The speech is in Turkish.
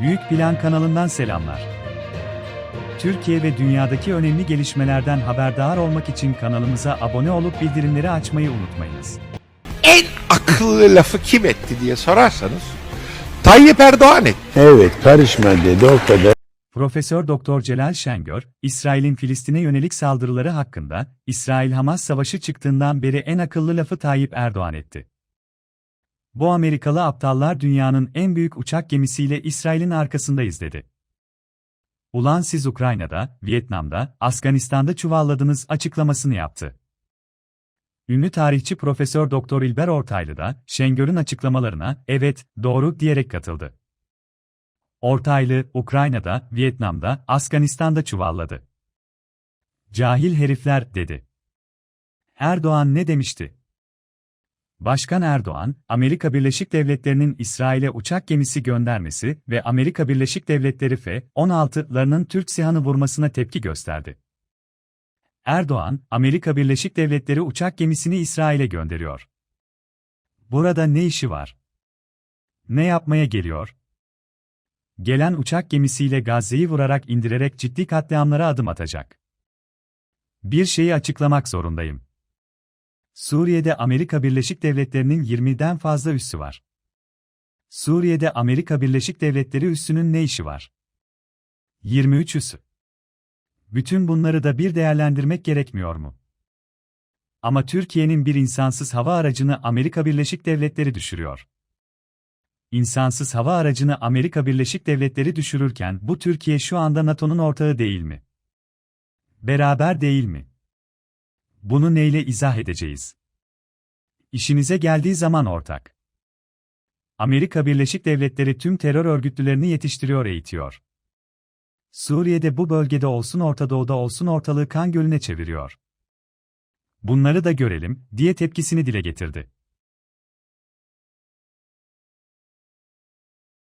Büyük Plan kanalından selamlar. Türkiye ve dünyadaki önemli gelişmelerden haberdar olmak için kanalımıza abone olup bildirimleri açmayı unutmayınız. en akıllı lafı kim etti diye sorarsanız Tayyip Erdoğan etti. Evet karışma dedi o kadar. Profesör Doktor Celal Şengör, İsrail'in Filistin'e yönelik saldırıları hakkında İsrail-Hamas savaşı çıktığından beri en akıllı lafı Tayyip Erdoğan etti. Bu Amerikalı aptallar dünyanın en büyük uçak gemisiyle İsrail'in arkasındayız dedi. Ulan siz Ukrayna'da, Vietnam'da, Afganistan'da çuvalladınız açıklamasını yaptı. Ünlü tarihçi Profesör Doktor İlber Ortaylı da Şengör'ün açıklamalarına evet, doğru diyerek katıldı. Ortaylı, Ukrayna'da, Vietnam'da, Afganistan'da çuvalladı. Cahil herifler, dedi. Erdoğan ne demişti? Başkan Erdoğan, Amerika Birleşik Devletleri'nin İsrail'e uçak gemisi göndermesi ve Amerika Birleşik Devletleri F-16'larının Türk SİHA'nı vurmasına tepki gösterdi. Erdoğan, Amerika Birleşik Devletleri uçak gemisini İsrail'e gönderiyor. Burada ne işi var? Ne yapmaya geliyor? Gelen uçak gemisiyle Gazze'yi vurarak indirerek ciddi katliamlara adım atacak. Bir şeyi açıklamak zorundayım. Suriye'de Amerika Birleşik Devletleri'nin 20'den fazla üssü var. Suriye'de Amerika Birleşik Devletleri üssünün ne işi var? 23 üssü. Bütün bunları da bir değerlendirmek gerekmiyor mu? Ama Türkiye'nin bir insansız hava aracını Amerika Birleşik Devletleri düşürüyor. İnsansız hava aracını Amerika Birleşik Devletleri düşürürken bu Türkiye şu anda NATO'nun ortağı değil mi? Beraber değil mi? Bunu neyle izah edeceğiz? İşinize geldiği zaman ortak. Amerika Birleşik Devletleri tüm terör örgütlülerini yetiştiriyor eğitiyor. Suriye'de bu bölgede olsun Orta Doğu'da olsun ortalığı kan gölüne çeviriyor. Bunları da görelim, diye tepkisini dile getirdi.